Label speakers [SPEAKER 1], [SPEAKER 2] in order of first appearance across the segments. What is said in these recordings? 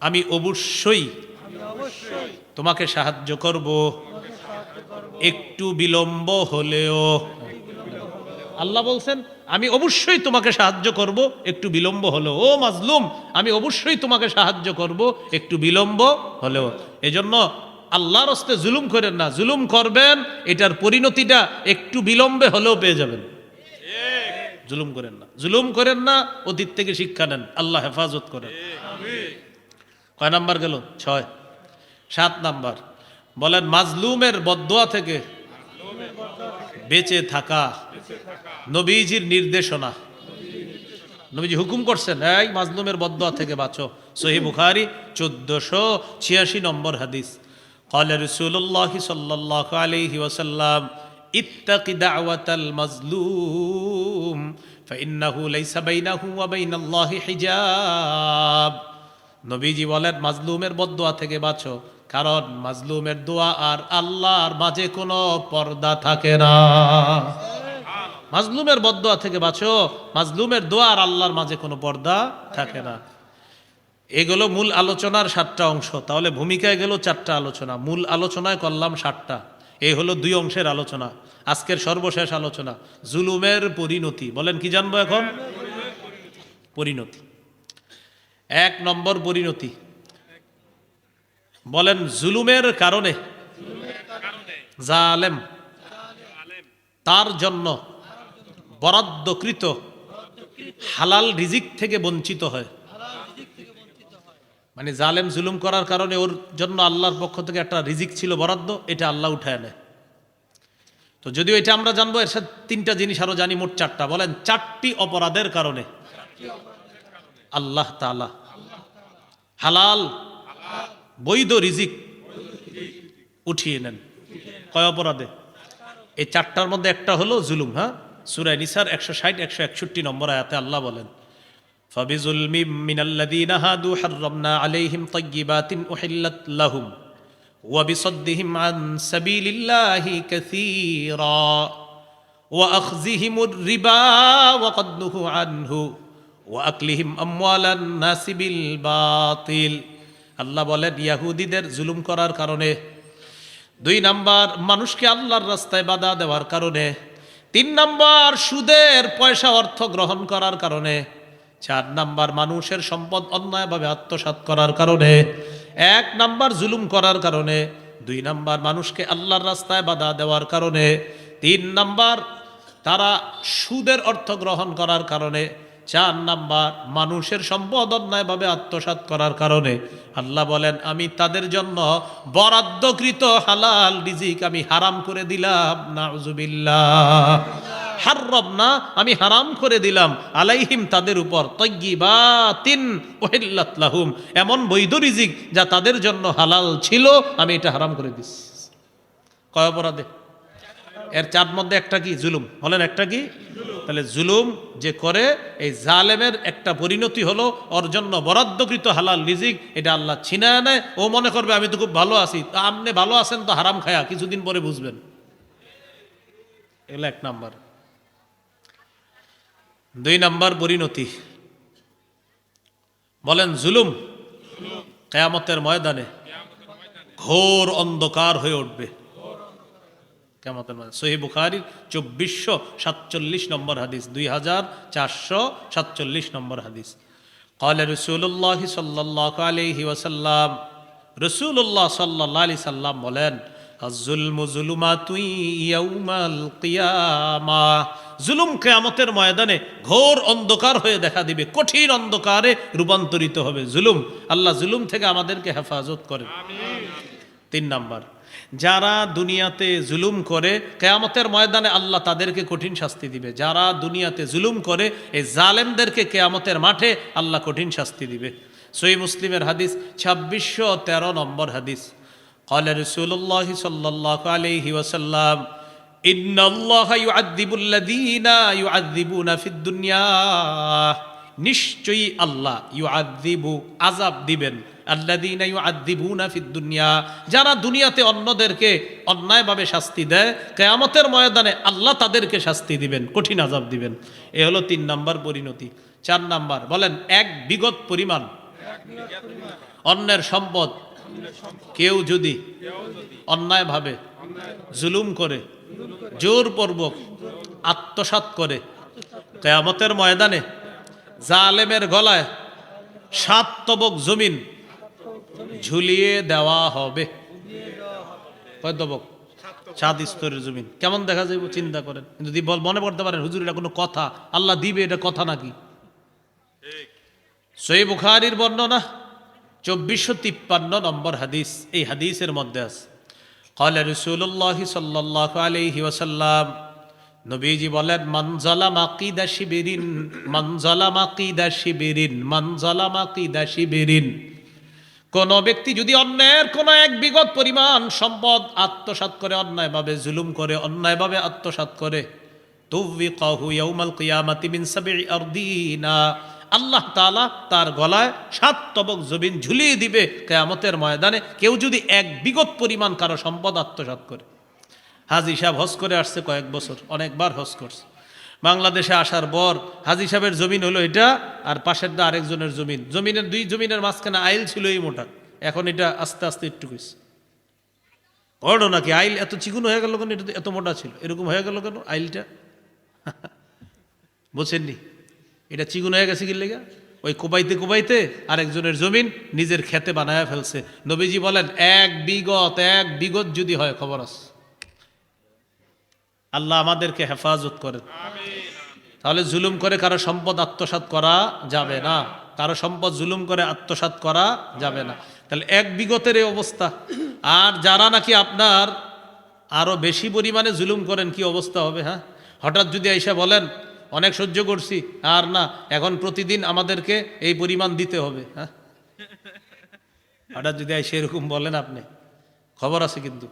[SPEAKER 1] আমি অবশ্যই তোমাকে সাহায্য করব। একটু বিলম্ব হলেও। আল্লাহ বলছেন, আমি অবশ্যই তোমাকে সাহায্য করব, একটু বিলম্ব হলেও। ও মাজলুম, আমি অবশ্যই তোমাকে সাহায্য করব, একটু বিলম্ব হলেও। এজন্য আল্লাহর হস্তে জুলুম করেন না। জুলুম করবেন, এটার পরিণতিটা একটু বিলম্বে হলেও পেয়ে যাবেন। জুলুম করেন না জুলুম করেন না অতীত থেকে শিক্ষা নেন আল্লাহ হেফাজত করেন কয় নাম্বার গেল ছয় সাত নাম্বার বলেন মাজলুমের বদোয়া থেকে বেঁচে থাকা নবীজির নির্দেশনা নবীজি হুকুম করছেন এই মাজলুমের বদোয়া থেকে বাঁচো সহি বুখারি চোদ্দশো ছিয়াশি নম্বর হাদিস قال رسول الله صلى الله عليه وسلم ইত্তাকি দাওয়াতাল মাজলুম, ফাইন্নাহু লাইসা বাইনাহু ওয়া বাইনাল্লাহি হিজাব। নবীজি বলেন, মাজলুমের বদোয়া থেকে বাঁচো, কারণ মাজলুমের দোয়া আর আল্লাহর মাঝে কোনো পর্দা থাকে না। মাজলুমের বদোয়া থেকে বাঁচো, মাজলুমের দোয়া আর আল্লাহর মাঝে কোনো পর্দা থাকে না। এগুলো মূল আলোচনার সাতটা অংশ। তাহলে ভূমিকায় গেল চারটা আলোচনা, মূল আলোচনায় করলাম সাতটা। এই হলো দুই অংশের আলোচনা। আজকের সর্বশেষ আলোচনা, জুলুমের পরিণতি। বলেন, কি জানব এখন? পরিণতি। এক নম্বর পরিণতি। বলেন, জুলুমের কারণে জালেম তার জন্য বরাদ্দকৃত হালাল রিজিক থেকে বঞ্চিত হয়। মানে জালেম জুলুম করার কারণে ওর জন্য আল্লাহর পক্ষ থেকে একটা রিজিক ছিল বরাদ্দ, এটা আল্লাহ উঠায় নেয়। তো যদিও এটা আমরা জানবো এর সাথে তিনটা জিনিস আরো জানি মোট চারটা বলেন চারটি অপরাধের কারণে আল্লাহ তালা হালাল বৈধ রিজিক উঠিয়ে নেন কয় অপরাধে এই চারটার মধ্যে একটা হলো জুলুম হ্যাঁ সুরায় নিসার একশো ষাট একশো একষট্টি নম্বর আয়াতে আল্লাহ বলেন فبظلم من الذين هادوا حرمنا عليهم طيبات أحلت لهم وبصدهم عن سبيل الله كثيرا وأخذهم الربا وقد نهوا عنه وأكلهم أموال الناس بالباطل আল্লাহ বলেন, ইয়াহুদিদের জুলুম করার কারণে, দুই নাম্বার, মানুষকে আল্লাহর রাস্তায় বাধা দেওয়ার কারণে, তিন নাম্বার, সুদের পয়সা অর্থ গ্রহণ করার কারণে চার নাম্বার মানুষের সম্পদ অন্যায়ভাবে আত্মসাৎ করার কারণে, এক নাম্বার জুলুম করার কারণে, দুই নাম্বার মানুষকে আল্লাহর রাস্তায় বাধা দেওয়ার কারণে, তিন নাম্বার তারা সুদের অর্থ গ্রহণ করার কারণে, চার নাম্বার মানুষের সম্পদ অন্যায়ভাবে আত্মসাৎ করার কারণে। আল্লাহ বলেন, আমি তাদের জন্য বরাদ্দকৃত হালাল রিজিক আমি হারাম করে দিলাম। নাউজুবিল্লাহ হাররব না আমি হারাম করে দিলাম। আলাইহিম তাদের উপর তৈবাতিন লাহুম। এমন বৈধ রিজিক যা তাদের জন্য হালাল ছিল, আমি এটা হারাম করে দিস কয় অপরাধে? এর চার মধ্যে একটা কি? জুলুম। বলেন একটা কি? তাহলে জুলুম যে করে, এই জালেমের একটা পরিণতি হলো, ওর জন্য বরাদ্দকৃত হালাল রিজিক, এটা আল্লাহ ছিনায় নেয়। ও মনে করবে, আমি তো খুব ভালো আছি। তা আপনি ভালো আছেন তো হারাম খায়া, কিছুদিন পরে বুঝবেন। এগুলো এক নাম্বার। দুই নম্বর পরিণতি বলেন, জুলুম কেয়ামতের ময়দানে ঘোর অন্ধকার হয়ে উঠবে। কেমতের ময়দান। সহি বুখারির চব্বিশশো সাতচল্লিশ নম্বর হাদিস, দুই হাজার চারশো সাতচল্লিশ নম্বর হাদিস। কলে রসুল্লাহ সাল্লাহ আলহি ওসাল্লাম রসুল্লাহ সাল্লাহ আলি সাল্লাম বলেন কেয়ামতের ময়দানে ঘোর অন্ধকার হয়ে দেখা দিবে, কঠিন অন্ধকারে রূপান্তরিত হবে জুলুম। আল্লাহ জুলুম থেকে আমাদেরকে হেফাজত করে তিন নাম্বার, যারা দুনিয়াতে জুলুম করে, কেয়ামতের ময়দানে আল্লাহ তাদেরকে কঠিন শাস্তি দিবে। যারা দুনিয়াতে জুলুম করে, এই জালেমদেরকে কেয়ামতের মাঠে আল্লাহ কঠিন শাস্তি দিবে। সই মুসলিমের হাদিস, ছাব্বিশশো তেরো নম্বর হাদিস। قال رسول الله صلى الله عليه وسلم إن الله يعذب الذين يعذبون في الدنيا নিশ্চয়ই আল্লাহ ইউআযিবু আযাব দিবেন আল্লাযীনা ইউআযিবুনা ফিদ দুনিয়া যারা দুনিয়াতে অন্যদেরকে অন্যায়ভাবে শাস্তি দেয় কিয়ামতের ময়দানে আল্লাহ তাদেরকে শাস্তি দিবেন কঠিন আযাব দিবেন এ হলো তিন নাম্বার পরিণতি চার নাম্বার বলেন এক বিগত পরিমাণ অন্যের সম্পদ কেউ যদি অন্যায়ভাবে জুলুম করে জোরপূর্বক আত্মসাৎ করে কেয়ামতের ময়দানে জালেমের গলায় সাত তবক জমিন ঝুলিয়ে দেওয়া হবে। কয় তবক সাত স্তরের জমিন। কেমন দেখা যাইব? চিন্তা করেন। কিন্তু যদি বল- মনে করতে পারেন হুজুর এটা কোনো কথা। আল্লাহ দিবে এটা কথা নাকি? সই বুখারির বর্ণনা চব্বিশশো তিপ্পান্ন নম্বর হাদিস এই হাদিসের মধ্যে আছে قال رسول الله صلى الله عليه وسلم নবীজি বলেন মনজলা মাকিদা শিবিরিন মনজলা মাকিদা শিবিরিন মনজলা মাকিদা শিবিরিন কোন ব্যক্তি যদি অন্যায়ের কোন এক বিগত পরিমাণ সম্পদ আত্মসাৎ করে অন্যায়ভাবে জুলুম করে অন্যায়ভাবে আত্মসাৎ করে তুবিকাহু ইয়াউমাল কিয়ামাতি মিন সাবঈ আরদিনা আল্লাহ তাআলা তার গলায় সাত তবক জমিন ঝুলিয়ে দিবে কেয়ামতের ময়দানে। কেউ যদি এক বিগত পরিমাণ কারও সম্পদ আত্মসাৎ করে। হাজি সাহেব হজ করে আসছে কয়েক বছর, অনেকবার হজ করছে। বাংলাদেশে আসার পর হাজি সাহেবের জমিন হলো এটা আর পাশেরটা আরেকজনের জমিন। জমিনের দুই জমিনের মাঝখানে আইল ছিল এই মোটা। এখন এটা আস্তে আস্তে একটু কইছে বড় নাকি? আইল এত চিকুন হয়ে গেল কেন? এটা এত মোটা ছিল। এরকম হয়ে গেল কেন আইলটা? বোঝেননি এটা চিকুন হয়ে গেছে কি লেগা? ওই কোবাইতে কোবাইতে আরেকজনের জমিন নিজের খেতে বানায় ফেলছে। নবীজি বলেন, এক বিগত এক বিগত যদি হয় খবর আছে। আল্লাহ আমাদেরকে হেফাজত করেন। তাহলে জুলুম করে কারও সম্পদ আত্মসাৎ করা যাবে না। কারও সম্পদ জুলুম করে আত্মসাৎ করা যাবে না। তাহলে এক বিগতের এই অবস্থা। আর যারা নাকি আপনার আরও বেশি পরিমাণে জুলুম করেন, কি অবস্থা হবে হ্যাঁ? হঠাৎ যদি আইসা বলেন অনেক সহ্য করছি, আর না, এখন প্রতিদিন আমাদেরকে এই পরিমাণ দিতে হবে হ্যাঁ? হঠাৎ যদি আইসা এরকম বলেন আপনি, খবর আছে কিন্তু।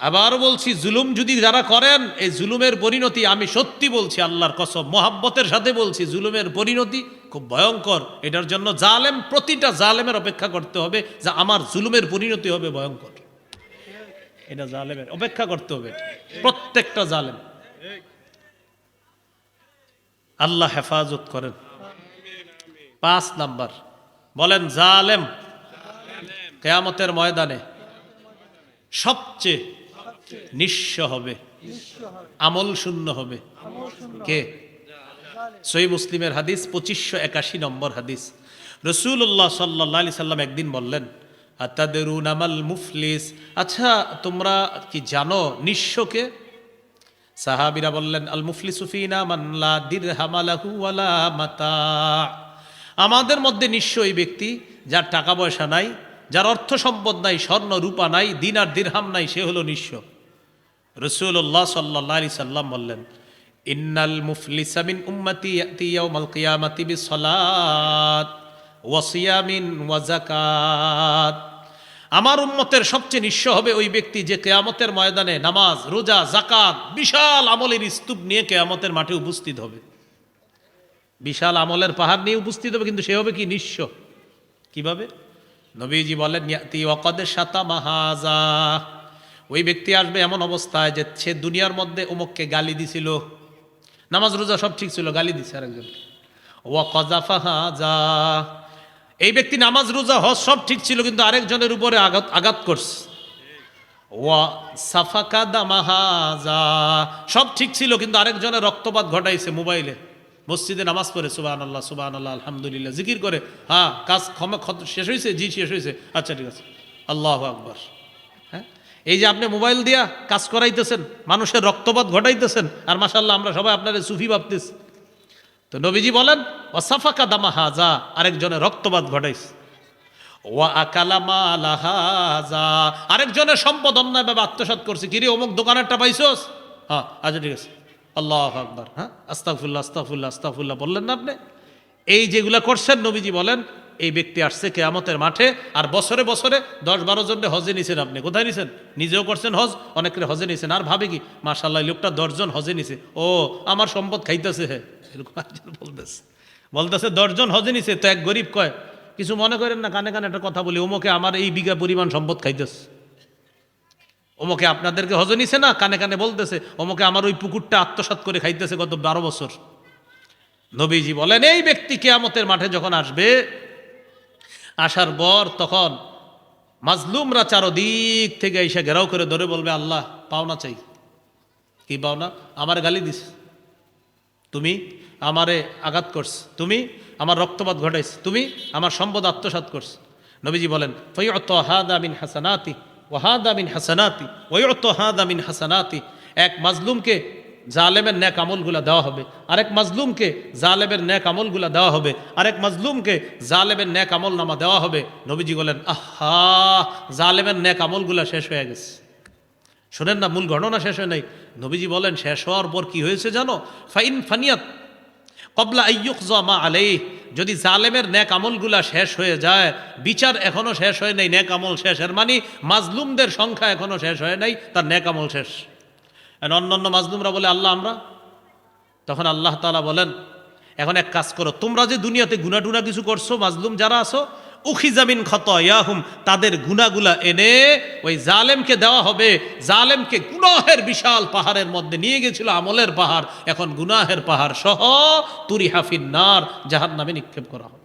[SPEAKER 1] আবার বলছি, জুলুম যদি যারা করেন, এই জুলুমের পরিণতি আমি সত্যি বলছি, আল্লাহর কসম, মোহাব্বতের সাথে বলছি, জুলুমের পরিণতি খুব ভয়ঙ্কর। এটার জন্য জালেম, প্রতিটা জালেমের অপেক্ষা করতে হবে যে আমার জুলুমের পরিণতি হবে ভয়ঙ্কর। এটা জালেমের অপেক্ষা করতে হবে, প্রত্যেকটা জালেম। আল্লাহ হেফাজত করেন। পাঁচ নাম্বার, বলেন, জালেম কেয়ামতের ময়দানে সবচেয়ে নিঃস্ব হবে, আমল শূন্য হবে। কে? সই মুসলিমের হাদিস, পঁচিশশো একাশি নম্বর হাদিস। রসুল্লাহ সাল্লাহ আলি সাল্লাম একদিন বললেন আতাদেরুন আমাল মুফলিস? আচ্ছা তোমরা কি জানো নিঃস্বকে? সাহাবিরা বললেন, আল মুফলিসুফিনা মানলা দির হামালাহু ওয়ালা মাতা। আমাদের মধ্যে ওই ব্যক্তি যার টাকা পয়সা নাই, যার অর্থ সম্পদ নাই, স্বর্ণ, রূপা নাই, দিন আর দিরহাম নাই, সে হলো নিঃস্ব। রসুল্লাহ সাল্লাহ আলি সাল্লাম বললেন, ইন্নাল মুফলিসামিন উম্মতি ইয়াউমাল কিয়ামাতি বিসসালাত ওয়া আমার উম্মতের সবচেয়ে নিঃস্ব হবে ওই ব্যক্তি যে কেয়ামতের ময়দানে নামাজ, রোজা জাকাত বিশাল আমলের স্তূপ নিয়ে কেয়ামতের মাঠে উপস্থিত হবে। বিশাল আমলের পাহাড় নিয়ে উপস্থিত হবে, কিন্তু সে হবে কি নিঃস্ব? কীভাবে? নবীজি বলেন ওয়াকাদের সাতা মাহাজা। ওই ব্যক্তি আসবে এমন অবস্থায় যে সে দুনিয়ার মধ্যে অমুককে গালি দিছিল। নামাজ, রোজা সব ঠিক ছিল, গালি দিছে আরেকজনকে। ওয়া কজাফা হাজা এই ব্যক্তি নামাজ, রোজা, হজ সব ঠিক ছিল, কিন্তু আরেকজনের উপরে আঘাত আঘাত করছে। ওয়া সাফাকা দামাহাজা। সব ঠিক ছিল, কিন্তু আরেকজনের রক্তপাত ঘটাইছে মোবাইলে। মসজিদে নামাজ পড়ে সুবাহ আল্লাহ সুবাহ আল্লাহ আলহামদুলিল্লাহ, জিকির করে। হ্যাঁ কাজ ক্ষমা শেষ হয়েছে জি, শেষ হয়েছে আচ্ছা ঠিক আছে। আল্লাহ আকবর। হ্যাঁ? এই যে আপনি মোবাইল দিয়া কাজ করাইতেছেন, মানুষের রক্তপাত ঘটাইতেছেন, আর মাসাল্লাহ আমরা সবাই আপনার সুফি ভাবতেছি। তো নবীজি বলেন ওয়াসাফাকা দামা হাজা আরেকজনের রক্তপাত ঘটাইছে। ওয়া আরেকজনের সম্পদ অন্যায়ভাবে আত্মসাৎ করছে। কিরে অমুক দোকানেরটা পাইছোস? হ্যাঁ আচ্ছা ঠিক আছে। আল্লাহ আকবর হ্যাঁ আস্তাফুল্লাহ আস্তাফুল্লাহ আস্তাফুল্লাহ বললেন না আপনি? এই যেগুলা করছেন, নবীজি বলেন, এই ব্যক্তি আসছে কেয়ামতের মাঠে আর বছরে বছরে দশ বারো জনের হজে নিছেন আপনি। কোথায় নিছেন? নিজেও করছেন হজ, অনেকের হজে নিছেন। আর ভাবে কি মার্শাল্লাহ লোকটা দশজন হজে নিছে। ও, আমার সম্পদ খাইতেছে হ্যাঁ এরকম বলতেছে। বলতেছে, দশজন হজে নিছে, তো এক গরিব কয়? কিছু মনে করেন না, কানে কানে একটা কথা বলি, ওমকে আমার এই বিঘা পরিমাণ সম্পদ খাইতেছে। ওমকে আপনাদেরকে হজে নিছে না? কানে কানে বলতেছে, ওমকে আমার ওই পুকুরটা আত্মসাৎ করে খাইতেছে গত বারো বছর। নবীজি বলেন, এই ব্যক্তি কেয়ামতের মাঠে যখন আসবে, আসার পর তখন মাজলুমরা চারদিক থেকে এসে ঘেরাও করে ধরে বলবে, আল্লাহ, পাওনা চাই। কি পাওনা? আমার গালি দিস তুমি আমারে আঘাত করছ, তুমি আমার রক্তপাত ঘটাইছ, তুমি আমার সম্পদ আত্মসাৎ করছ। নবীজি বলেন, ফৈয়ত হাদা মিন হাসানাতি ওয়াহাদা মিন হাসানাতি, ওয়ত হাদা মিন হাসানাতি। এক মাজলুমকে জালেমের ন্যাক আমলগুলা দেওয়া হবে, আরেক মাজলুমকে জালেমের ন্যাক আমলগুলা দেওয়া হবে, আরেক মাজলুমকে জালেমের ন্যাক আমল নামা দেওয়া হবে। নবীজি বলেন, আহা, জালেমের ন্যাক আমলগুলা শেষ হয়ে গেছে। শোনেন না, মূল ঘটনা শেষ হয় নাই। নবীজি বলেন, শেষ হওয়ার পর কি হয়েছে জানো? ফাইন ফানিয়াত, কবলা আইয়ুক জমা আলাই যদি জালেমের ন্যাক আমলগুলা শেষ হয়ে যায়, বিচার এখনও শেষ হয় নাই, ন্যাক আমল শেষ এর মানে মাজলুমদের সংখ্যা এখনও শেষ হয় নাই, তার ন্যাক আমল শেষ। আর অন্যান্য মাজলুমরা বলে, আল্লাহ, আমরা? তখন আল্লাহ তাআলা বলেন, এখন এক কাজ করো, তোমরা যে দুনিয়াতে গুনা টুনা কিছু করছ, মাজলুম যারা আছো উখিজামিন খত ইয়াহুম তাদের গুনাগুলা এনে ওই জালেমকে দেওয়া হবে। জালেমকে গুনাহের বিশাল পাহাড়ের মধ্যে নিয়ে গেছিল, আমলের পাহাড়। এখন গুনাহের পাহাড় সহ তুরি হাফিন নার জাহান নামে নিক্ষেপ করা হবে।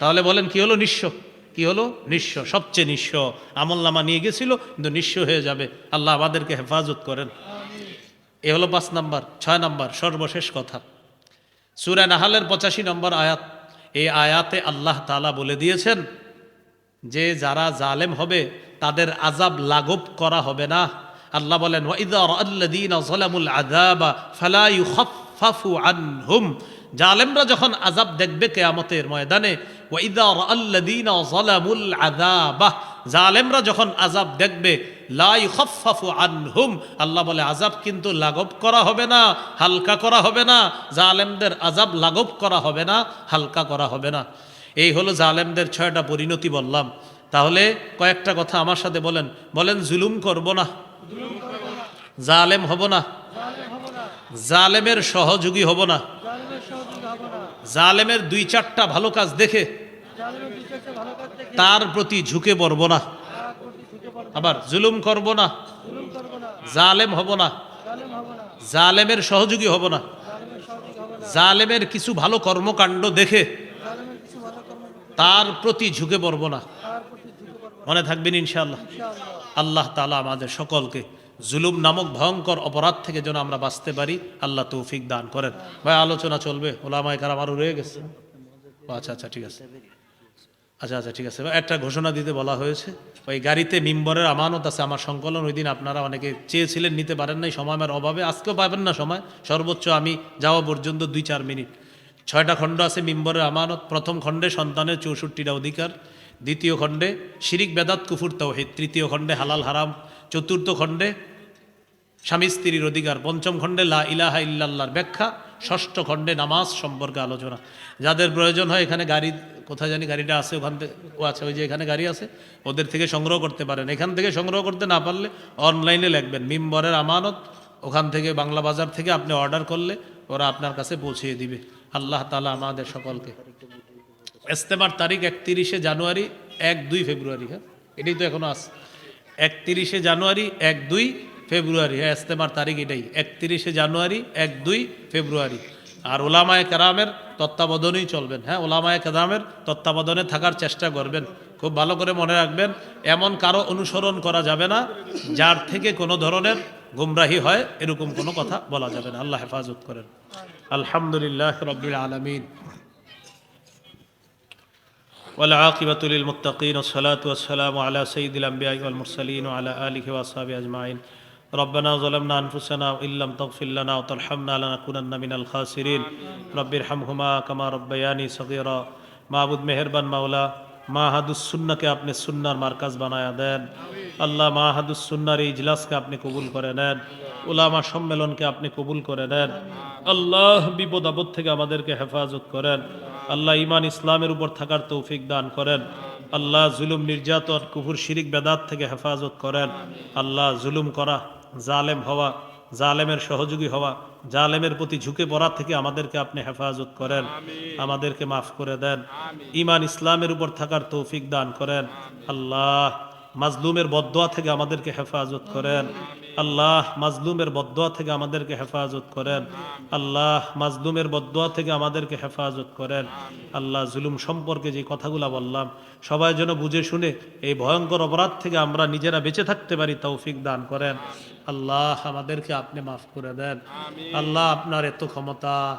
[SPEAKER 1] তাহলে বলেন, কি হলো নিঃস্ব? কি হলো? নিঃস্ব, সবচেয়ে নিঃস্ব। আমল নামা নিয়ে গেছিল, কিন্তু নিঃস্ব হয়ে যাবে। আল্লাহ আমাদেরকে হেফাজত করেন। এ হলো পাঁচ নাম্বার, ছয় নাম্বার, সর্বশেষ কথা। সুরা নাহালের পঁচাশি নম্বর আয়াত। এই আয়াতে আল্লাহ তালা বলে দিয়েছেন যে যারা জালেম হবে, তাদের আজাব লাঘব করা হবে না। আল্লাহ বলেন জালেমরা যখন আজাব দেখবে কেয়ামতের ময়দানে জালেমরা যখন আজাব দেখবে, লা ইউখাফফাফু আনহুম, আল্লাহ বলে আজাব কিন্তু লাঘব করা হবে না, হালকা করা হবে না, জালেমদের আজাব লাঘব করা হবে না, হালকা করা হবে না। এই হলো জালেমদের ছয়টা পরিণতি বললাম। তাহলে কয়েকটা কথা আমার সাথে বলেন। বলেন, জুলুম করব না। জালেম হব না। জালেমের সহযোগী হব না। জালেমের দুই চারটা ভালো কাজ দেখে তার প্রতি ঝুঁকে পড়ব না। আবার জুলুম করব না। জালেম হব না। জালেমের সহযোগী হব না। জালেমের কিছু ভালো কর্মকাণ্ড দেখে তার প্রতি ঝুঁকে পড়ব না। মনে থাকবেন ইনশাআল্লাহ। আল্লাহ তালা আমাদের সকলকে জুলুম নামক ভয়ঙ্কর অপরাধ থেকে যেন আমরা বাঁচতে পারি, আল্লাহ তৌফিক দান করেন। ভাই, আলোচনা চলবে। ওলামায় কার আমারও রয়ে গেছে। আচ্ছা আচ্ছা ঠিক আছে। আচ্ছা আচ্ছা ঠিক আছে। একটা ঘোষণা দিতে বলা হয়েছে। ওই গাড়িতে মিম্বরের আমানত আছে, আমার সংকলন ওই দিন আপনারা অনেকে চেয়েছিলেন, নিতে পারেন নাই, সময়ের অভাবে। আজকেও পাবেন না সময়। সর্বোচ্চ আমি যাওয়া পর্যন্ত দুই, চার মিনিট। ছয়টা খণ্ড আছে মিম্বরের আমানত। প্রথম খণ্ডে সন্তানের চৌষট্টিটা অধিকার। দ্বিতীয় খণ্ডে শিরিক, বেদাত, কুফুর, তৌহিদ। তৃতীয় খণ্ডে হালাল, হারাম। চতুর্থ খণ্ডে স্বামী স্ত্রীর অধিকার। পঞ্চম খণ্ডে লা ইলাহা ইল্লাল্লাহর ব্যাখ্যা, ষষ্ঠ খণ্ডে নামাজ সম্পর্কে আলোচনা। যাদের প্রয়োজন হয় এখানে গাড়ি, কোথায় জানি গাড়িটা আছে, ওখান থেকে ও আছে, ওই যে এখানে গাড়ি আছে, ওদের থেকে সংগ্রহ করতে পারেন। এখান থেকে সংগ্রহ করতে না পারলে অনলাইনে লিখবেন, মিম্বরের আমানত, ওখান থেকে বাংলা বাজার থেকে আপনি অর্ডার করলে ওরা আপনার কাছে পৌঁছিয়ে দিবে। আল্লাহ তালা আমাদের সকলকে। ইস্তেমার তারিখ একত্রিশে জানুয়ারি, এক দুই ফেব্রুয়ারি হ্যাঁ? এটাই তো এখনও আছে। একত্রিশে জানুয়ারি, এক দুই ফেব্রুয়ারি হ্যাঁ ইস্তেমার তারিখ এটাই একত্রিশে জানুয়ারি এক দুই ফেব্রুয়ারি আর ওলামায় কেরামের তত্ত্বাবধানেই চলবেন হ্যাঁ ওলামায় কেরামের তত্ত্বাবধানে থাকার চেষ্টা করবেন খুব ভালো করে মনে রাখবেন এমন কারো অনুসরণ করা যাবে না যার থেকে কোনো ধরনের গুমরাহি হয় এরকম কোনো কথা বলা যাবে না আল্লাহ হেফাজত করেন আলহামদুলিল্লাহ রবিল আলমিন والعاقبة للمتقين والصلاة والسلام على سيد الأنبياء والمرسلين وعلى آله وأصحابه أجمعين ربنا ظلمنا أنفسنا وإن لم تغفر لنا وترحمنا لنكونن من الخاسرين رب ارحمهما كما ربياني صغيرا মাহবুদ মেহেরবান মাওলা মাহাদুসুন্নাকে আপনি সুন্নার মার্কাজ বানায়া দেন আল্লাহ মাহাদুসুন্নার এই ইজলাসকে আপনি কবুল করে নেন উলামা সম্মেলনকে আপনি কবুল করে নেন আল্লাহ বিপদ আপদ থেকে আমাদেরকে হেফাজত করেন আল্লাহ ইমান ইসলামের উপর থাকার তৌফিক দান করেন আল্লাহ জুলুম নির্যাতন কুফুর শিরিক বেদাত থেকে হেফাজত করেন আল্লাহ জুলুম করা জালেম হওয়া জালেমের সহযোগী হওয়া জালেমের প্রতি ঝুঁকে পড়া থেকে আমাদেরকে আপনি হেফাজত করেন আমাদেরকে মাফ করে দেন। ইমান ইসলামের উপর থাকার তৌফিক দান করেন। আল্লাহ মাজলুমের বদোয়া থেকে আমাদেরকে হেফাজত করেন। আল্লাহ মাজলুমের বদোয়া থেকে আমাদেরকে হেফাজত করেন। আল্লাহ মাজলুমের বদোয়া থেকে আমাদেরকে হেফাজত করেন। আল্লাহ জুলুম সম্পর্কে যে কথাগুলো বললাম সবাই যেন বুঝে শুনে এই ভয়ঙ্কর অপরাধ থেকে আমরা নিজেরা বেঁচে থাকতে পারি তৌফিক দান করেন। আল্লাহ আমাদেরকে আপনি মাফ করে দেন। আল্লাহ আপনার এত ক্ষমতা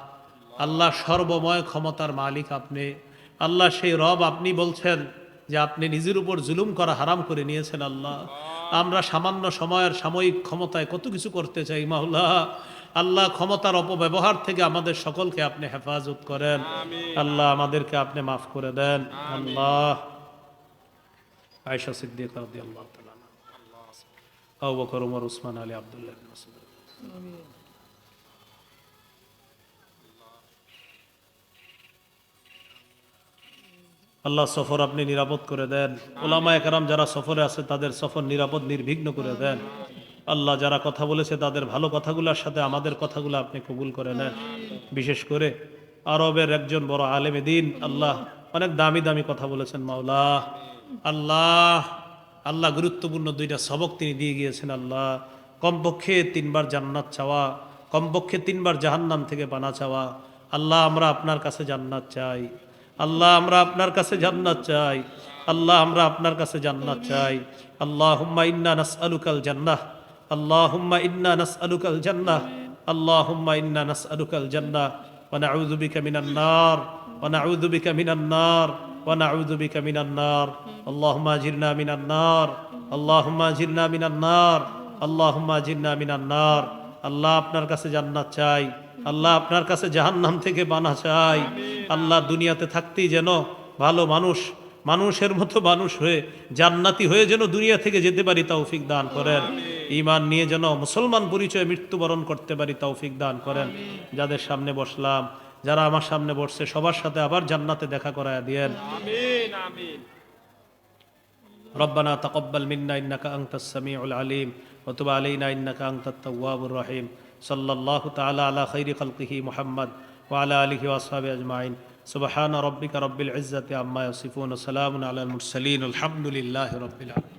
[SPEAKER 1] আল্লাহ সর্বময় ক্ষমতার মালিক আপনি। আল্লাহ সেই রব আপনি বলছেন যে আপনি নিজের উপর জুলুম করা হারাম করে নিয়েছেন আল্লাহ। আমরা সামান্য সময়ের সাময়িক ক্ষমতায় কত কিছু করতে চাই মাওলা। আল্লাহ ক্ষমতার অপব্যবহার থেকে আমাদের সকলকে আপনি হেফাজত করেন। আল্লাহ আমাদেরকে আপনি মাফ করে দেন। আল্লাহ। আয়সা সিদ্দিক তাআলা আবু বকর উসমান আলী আব্দুল্লাহ বিন মাসউদ আল্লাহ সফর আপনি নিরাপদ করে দেন। ওলামা একরাম যারা সফরে আছে, তাদের সফর নিরাপদ, নির্বিঘ্ন করে দেন। আল্লাহ যারা কথা বলেছে, তাদের ভালো কথাগুলোর সাথে আমাদের কথাগুলো আপনি কবুল করে নেন। বিশেষ করে আরবের একজন বড় আলেমে দিন আল্লাহ অনেক দামি দামি কথা বলেছেন, মাওলা। আল্লাহ আল্লাহ গুরুত্বপূর্ণ দুইটা সবক তিনি দিয়ে গিয়েছেন, আল্লাহ। কমপক্ষে তিনবার জান্নাত চাওয়া, কমপক্ষে তিনবার জাহান্নাম থেকে পানা চাওয়া। আল্লাহ, আমরা আপনার কাছে জান্নাত চাই। আল্লাহ আমরা আপনার কাছে জান্নাত চাই। আল্লাহ আমরা আপনার কাছে জান্নাত চাই। আল্লাহ হুম্মা ইন্না নাসআলুকাল জান্নাহ। আল্লাহ হুম্মা ইন্না নাসআলুকাল জান্নাহ। আল্লাহ হুম্মা ইন্না নাসআলুকাল জান্নাহ। ওয়া নাউযু বিকা মিনান নার। ওয়া নাউযু বিকা মিনান নার। ওয়া নাউযু বিকা মিনান নার। আল্লাহুম্মা আজিরনা মিনান নার। আল্লাহুম্মা আজিরনা মিনান নার। আল্লাহুম্মা আজিরনা আল্লাহ আপনার কাছে জান্নাত চাই। আল্লাহ আপনার কাছে জাহান্নাম থেকে বানা চাই। আল্লাহ দুনিয়াতে থাকতেই যেন ভালো মানুষ মানুষের মতো মানুষ হয়ে জান্নাতি হয়ে যেন দুনিয়া থেকে যেতে পারি তৌফিক দান করেন ইমান নিয়ে যেন মুসলমান পরিচয়ে মৃত্যুবরণ করতে পারি তৌফিক দান করেন যাদের সামনে বসলাম যারা আমার সামনে বসছে সবার সাথে আবার জান্নাতে দেখা করায় দিয়েন
[SPEAKER 2] আমিন আমিন
[SPEAKER 1] ربنا تقبل منا انك انت السميع العليم وتب علينا انك انت التواب الرحيم صلى الله تعالى على خير خلقه محمد وعلى آله وصحبه أجمعين. سبحان ربك رب العزة عما يصفون. سلام على المرسلين. الحمد لله رب العالمين.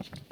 [SPEAKER 1] Thank you.